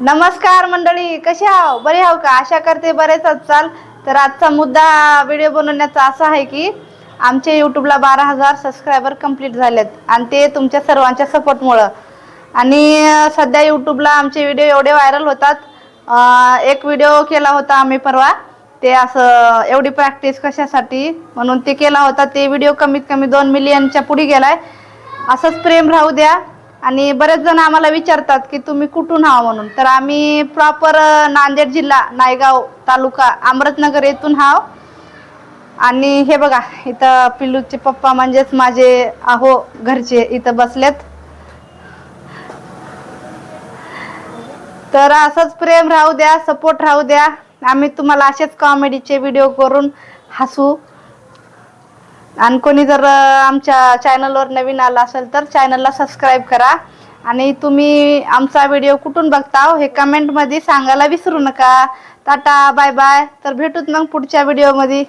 नमस्कार मंडळी कशी आहो बरे आहो का? आशा करते बरेच चाल तर आजचा मुद्दा व्हिडिओ बनवण्याचा असा आहे की आमच्या यूट्यूबला बारा हजार सबस्क्रायबर कंप्लीट झालेत आणि ते तुमच्या सर्वांच्या सपोर्टमुळं आणि सध्या यूट्यूबला आमचे व्हिडिओ एवढे व्हायरल होतात. एक व्हिडिओ केला होता आम्ही परवा. ते असं एवढी प्रॅक्टिस कशासाठी? म्हणून ते केला होता. ते व्हिडिओ कमीत कमी दोन मिलियनच्या पुढे गेलाय. असंच प्रेम राहू द्या. आणि बरेच जण आम्हाला विचारतात की तुम्ही कुठून आहा म्हणून. तर आम्ही प्रॉपर नांदेड जिल्हा नायगाव तालुका अमृतनगर येथून हाव आणि हे बघा इथं पिल्लूचे पप्पा म्हणजेच माझे आहो घरचे इथं बसलेत. तर असंच प्रेम राहू द्या सपोर्ट राहू द्या. आम्ही तुम्हाला असेच कॉमेडीचे व्हिडिओ करून हसू. आणि कोणी जर आमच्या चॅनलवर नवीन आला असेल तर चॅनलला सबस्क्राईब करा. आणि तुम्ही आमचा व्हिडिओ कुठून बघता हे कमेंटमध्ये सांगायला विसरू नका. टाटा बाय बाय तर भेटूत मग पुढच्या व्हिडिओमध्ये